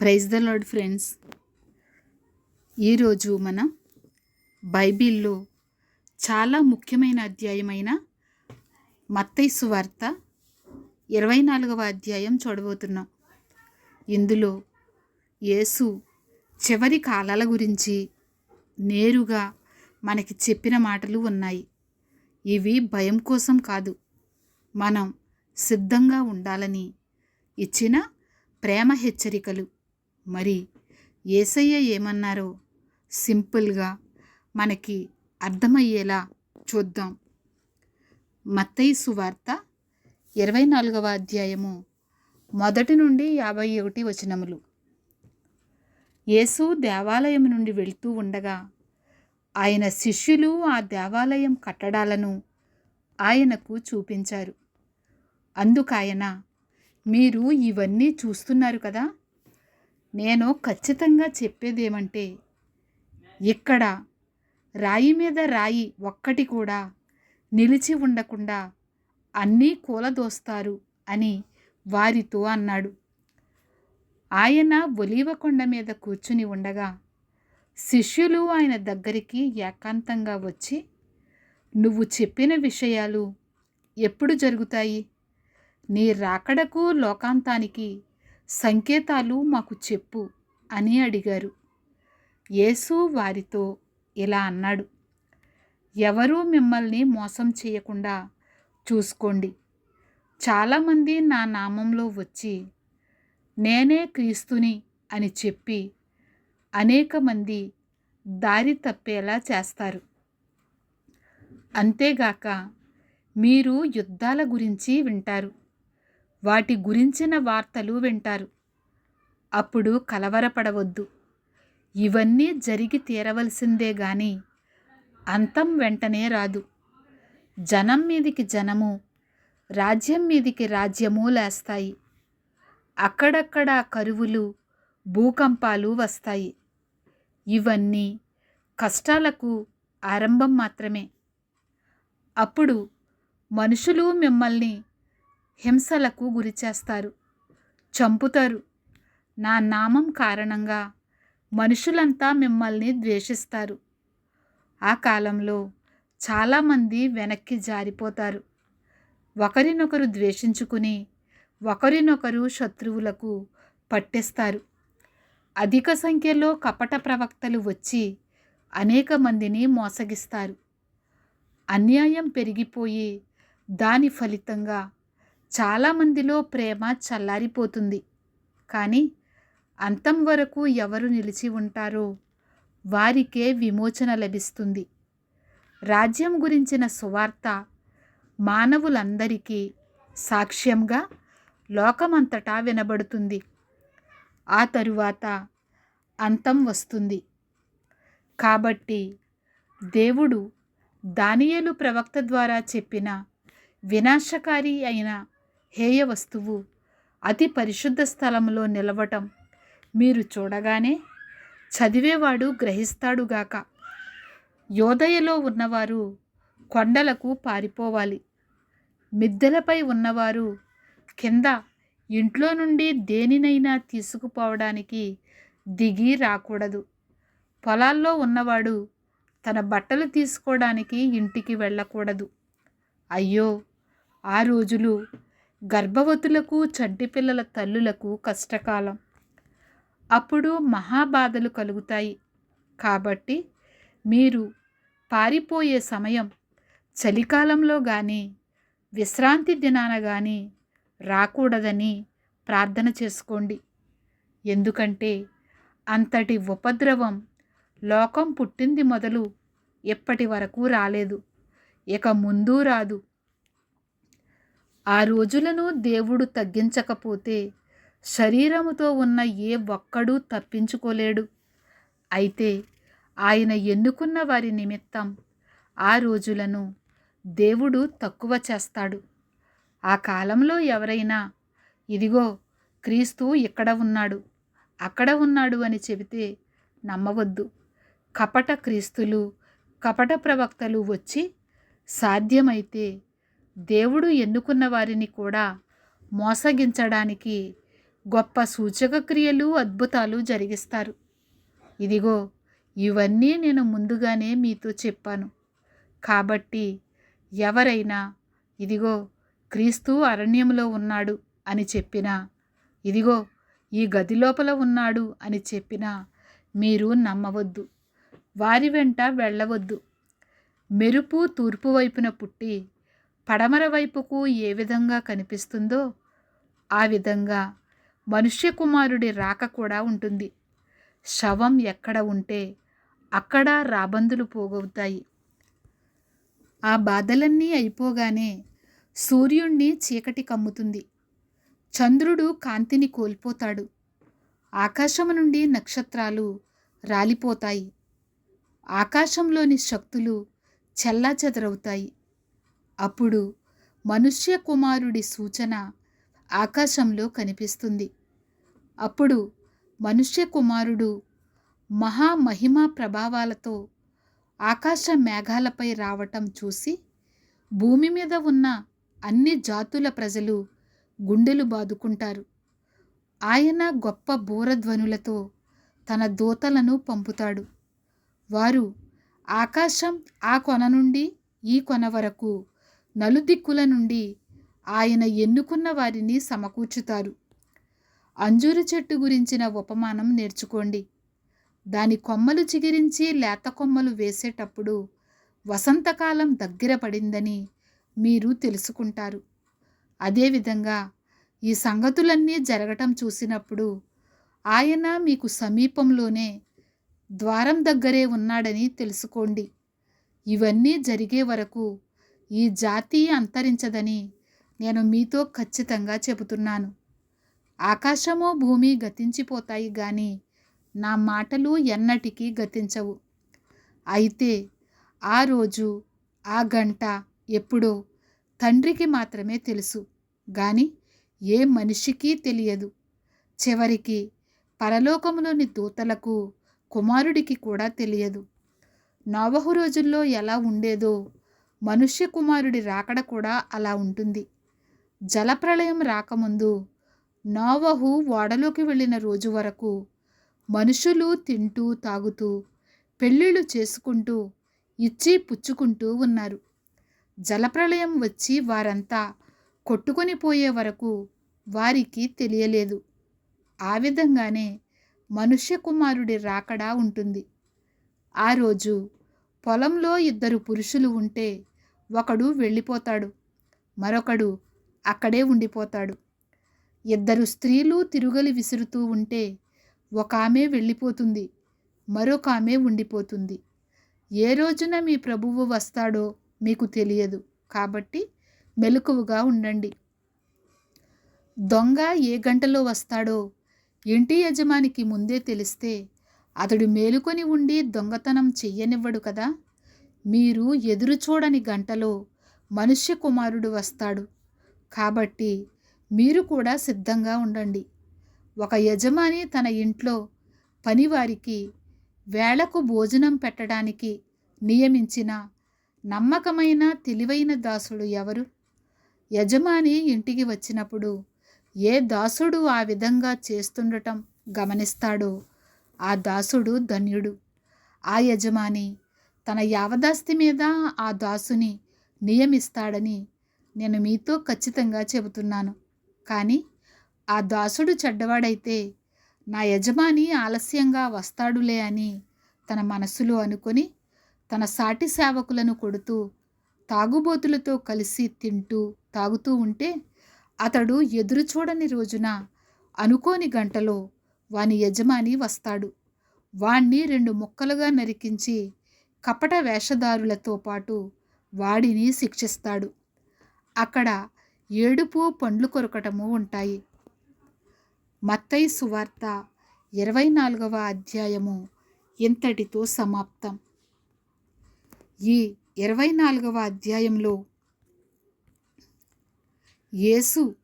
Praise the lord friends. ఈరోజు మనం బైబిల్లో చాలా ముఖ్యమైన అధ్యాయమైన మత్తైసు వార్త ఇరవై నాలుగవ అధ్యాయం చూడబోతున్నాం ఇందులో యేసు చివరి కాలాల గురించి నేరుగా మనకి చెప్పిన మాటలు ఉన్నాయి. ఇవి భయం కోసం కాదు మనం సిద్ధంగా ఉండాలని ఇచ్చిన ప్రేమ హెచ్చరికలు. మరి ఏసయ్య ఏమన్నారో సింపుల్గా మనకి అర్థమయ్యేలా చూద్దాం. మత్తయి సువార్త ఇరవై నాలుగవ అధ్యాయము మొదటి నుండి యాభై ఒకటి వచనములు. యేసు దేవాలయం నుండి వెళ్తూ ఉండగా ఆయన శిష్యులు ఆ దేవాలయం కట్టడాలను ఆయనకు చూపించారు. అందుకాయన మీరు ఇవన్నీ చూస్తున్నారు కదా? నేను ఖచ్చితంగా చెప్పేదేమంటే ఇక్కడ రాయి మీద రాయి ఒక్కటి కూడా నిలిచి ఉండకుండా అన్నీ కూలదోస్తారు అని వారితో అన్నాడు. ఆయన ఒలీవ కొండ మీద కూర్చుని ఉండగా శిష్యులు ఆయన దగ్గరికి ఏకాంతంగా వచ్చి నువ్వు చెప్పిన విషయాలు ఎప్పుడు జరుగుతాయి? నీ రాకడకు లోకాంతానికి సంకేతాలు మాకు చెప్పు అని అడిగారు. యేసు వారితో ఇలా అన్నాడు ఎవరూ మిమ్మల్ని మోసం చేయకుండా చూసుకోండి. చాలామంది నా నామంలో వచ్చి నేనే క్రీస్తుని అని చెప్పి అనేక మంది దారి తప్పేలా చేస్తారు. అంతేగాక మీరు యుద్ధాల గురించి వింటారు. వాటి గురించిన వార్తలు వింటారు. అప్పుడు కలవరపడవద్దు. ఇవన్నీ జరిగి తీరవలసిందే గాని అంతం వెంటనే రాదు. జనం మీదికి జనము రాజ్యం మీదికి రాజ్యము లేస్తాయి. అక్కడక్కడ కరువులు భూకంపాలు వస్తాయి. ఇవన్నీ కష్టాలకు ఆరంభం మాత్రమే. అప్పుడు మనుషులు మిమ్మల్ని హింసలకు గురిచేస్తారు చంపుతారు. నా నామం కారణంగా మనుషులంతా మిమ్మల్ని ద్వేషిస్తారు. ఆ కాలంలో చాలామంది వెనక్కి జారిపోతారు. ఒకరినొకరు ద్వేషించుకుని ఒకరినొకరు శత్రువులకు పట్టేస్తారు. అధిక సంఖ్యలో కపట ప్రవక్తలు వచ్చి అనేక మందిని మోసగిస్తారు. అన్యాయం పెరిగిపోయి దాని ఫలితంగా చాలామందిలో ప్రేమ చల్లారిపోతుంది. కానీ అంతం వరకు ఎవరు నిలిచి ఉంటారో వారికే విమోచన లభిస్తుంది. రాజ్యం గురించిన సువార్త మానవులందరికీ సాక్ష్యంగా లోకమంతటా వినబడుతుంది. ఆ తరువాత అంతం వస్తుంది. కాబట్టి దేవుడు దానియేలు ప్రవక్త ద్వారా చెప్పిన వినాశకారి అయిన హేయ వస్తువు అతి పరిశుద్ధ స్థలంలో నిలవటం మీరు చూడగానే చదివేవాడు గ్రహిస్తాడుగాక యోదయలో ఉన్నవారు కొండలకు పారిపోవాలి. మిద్దెలపై ఉన్నవారు కింద ఇంట్లో నుండి దేనినైనా తీసుకుపోవడానికి దిగి రాకూడదు. పొలాల్లో ఉన్నవాడు తన బట్టలు తీసుకోవడానికి ఇంటికి వెళ్ళకూడదు. అయ్యో ఆ రోజులు గర్భవతులకు చంటి పిల్లల తల్లులకు కష్టకాలం. అప్పుడు మహాబాధలు కలుగుతాయి. కాబట్టి మీరు పారిపోయే సమయం చలికాలంలో కానీ విశ్రాంతి దినాన కానీ రాకూడదని ప్రార్థన చేసుకోండి. ఎందుకంటే అంతటి ఉపద్రవం లోకం పుట్టింది మొదలు ఎప్పటి వరకు రాలేదు. ఇక ముందు రాదు. ఆ రోజులను దేవుడు తగ్గించకపోతే శరీరముతో ఉన్న ఏ ఒక్కడూ తప్పించుకోలేడు. అయితే ఆయన ఎన్నుకున్న వారి నిమిత్తం ఆ రోజులను దేవుడు తక్కువ చేస్తాడు. ఆ కాలంలో ఎవరైనా ఇదిగో క్రీస్తు ఇక్కడ ఉన్నాడు అక్కడ ఉన్నాడు అని చెబితే నమ్మవద్దు. కపట క్రీస్తులు కపట ప్రవక్తలు వచ్చి సాధ్యమైతే దేవుడు ఎన్నుకున్న వారిని కూడా మోసగించడానికి గొప్ప సూచక క్రియలు అద్భుతాలు జరిగిస్తారు. ఇదిగో ఇవన్నీ నేను ముందుగానే మీతో చెప్పాను. కాబట్టి ఎవరైనా ఇదిగో క్రీస్తు అరణ్యంలో ఉన్నాడు అని చెప్పినా ఇదిగో ఈ గది లోపల ఉన్నాడు అని చెప్పినా మీరు నమ్మవద్దు. వారి వెంట వెళ్ళవద్దు. మెరుపు తూర్పు వైపున పుట్టి పడమర వైపుకు ఏ విధంగా కనిపిస్తుందో ఆ విధంగా మనుష్య కుమారుడి రాక కూడా ఉంటుంది. శవం ఎక్కడ ఉంటే అక్కడ రాబందులు పోగవుతాయి. ఆ బాధలన్నీ అయిపోగానే సూర్యుణ్ణి చీకటి కమ్ముతుంది. చంద్రుడు కాంతిని కోల్పోతాడు. ఆకాశము నుండి నక్షత్రాలు రాలిపోతాయి. ఆకాశంలోని శక్తులు చెల్లాచెదరవుతాయి. అప్పుడు మనుష్య కుమారుడి సూచన ఆకాశంలో కనిపిస్తుంది. అప్పుడు మనుష్య కుమారుడు మహామహిమా ప్రభావాలతో ఆకాశ మేఘాలపై రావటం చూసి భూమి మీద ఉన్న అన్ని జాతుల ప్రజలు గుండెలు బాదుకుంటారు. ఆయన గొప్ప బూరధ్వనులతో తన దూతలను పంపుతాడు. వారు ఆకాశం ఆ కొన నుండి ఈ కొన వరకు నలుదిక్కుల నుండి ఆయన ఎన్నుకున్న వారిని సమకూర్చుతారు. అంజూరు చెట్టు గురించిన ఉపమానం నేర్చుకోండి. దాని కొమ్మలు చిగిరించి లేత కొమ్మలు వేసేటప్పుడు వసంతకాలం దగ్గర పడిందని మీరు తెలుసుకుంటారు. అదేవిధంగా ఈ సంగతులన్నీ జరగటం చూసినప్పుడు ఆయన మీకు సమీపంలోనే ద్వారం దగ్గరే ఉన్నాడని తెలుసుకోండి. ఇవన్నీ జరిగే వరకు ఈ జాతి అంతరించదని నేను మీతో ఖచ్చితంగా చెబుతున్నాను. ఆకాశమో భూమి గతించిపోతాయి కానీ నా మాటలు ఎన్నటికీ గతించవు. అయితే ఆ రోజు ఆ గంట ఎప్పుడో తండ్రికి మాత్రమే తెలుసు. కానీ ఏ మనిషికి తెలియదు. చివరికి పరలోకములోని దూతలకు కుమారుడికి కూడా తెలియదు. నవహు రోజుల్లో ఎలా ఉండేదో మనుష్య కుమారుడి రాకడ కూడా అలా ఉంటుంది. జలప్రళయం రాకముందు నోవహు ఓడలోకి వెళ్ళిన రోజు వరకు మనుషులు తింటూ తాగుతూ పెళ్ళిళ్ళు చేసుకుంటూ ఇచ్చి పుచ్చుకుంటూ ఉన్నారు. జలప్రళయం వచ్చి వారంతా కొట్టుకొని పోయే వరకు వారికి తెలియలేదు. ఆ విధంగానే మనుష్య కుమారుడి రాకడా ఉంటుంది. ఆ రోజు పొలంలో ఇద్దరు పురుషులు ఉంటే ఒకడు వెళ్ళిపోతాడు మరొకడు అక్కడే ఉండిపోతాడు. ఇద్దరు స్త్రీలు తిరుగలి విసురుతూ ఉంటే ఒక ఆమె వెళ్ళిపోతుంది మరొక ఆమె ఉండిపోతుంది. ఏ రోజున మీ ప్రభువు వస్తాడో మీకు తెలియదు కాబట్టి మెలకువగా ఉండండి. దొంగ ఏ గంటలో వస్తాడో ఇంటి యజమానికి ముందే తెలిస్తే అతడు మేలుకొని ఉండి దొంగతనం చెయ్యనివ్వడు కదా. మీరు ఎదురు చూడని గంటలో మనుష్య కుమారుడు వస్తాడు. కాబట్టి మీరు కూడా సిద్ధంగా ఉండండి. ఒక యజమాని తన ఇంట్లో పనివారికి వేళకు భోజనం పెట్టడానికి నియమించిన నమ్మకమైన తెలివైన దాసుడు ఎవరు? యజమాని ఇంటికి వచ్చినప్పుడు ఏ దాసుడు ఆ విధంగా చేస్తుండటం గమనిస్తాడో ఆ దాసుడు ధన్యుడు. ఆ యజమాని తన యావదాస్తి మీద ఆ దాసుని నియమిస్తాడని నేను మీతో ఖచ్చితంగా చెబుతున్నాను. కానీ ఆ దాసుడు చెడ్డవాడైతే నా యజమాని ఆలస్యంగా వస్తాడులే అని తన మనసులో అనుకొని తన సాటి సేవకులను కొడుతూ తాగుబోతులతో కలిసి తింటూ తాగుతూ ఉంటే అతడు ఎదురు చూడని రోజున అనుకోని గంటలో వాని యజమాని వస్తాడు. వాణ్ణి రెండు ముక్కలుగా నరికించి కపట వేషధారులతో పాటు వాడిని శిక్షిస్తాడు. అక్కడ ఏడుపు పండ్లు కొరకటము ఉంటాయి. మత్తై సువార్త ఇరవై నాలుగవ అధ్యాయము ఇంతటితో సమాప్తం. ఈ ఇరవై నాలుగవ అధ్యాయంలో యేసు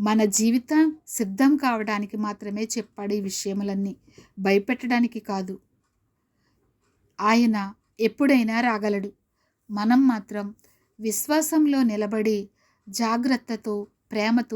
మన జీవితం సిద్ధం కావడానికి మాత్రమే చెప్పాడు ఈ విషయములన్నీ. భయపెట్టడానికి కాదు. ఆయన ఎప్పుడైనా రాగలడు. మనం మాత్రం విశ్వాసంలో నిలబడి జాగ్రత్తతో ప్రేమతో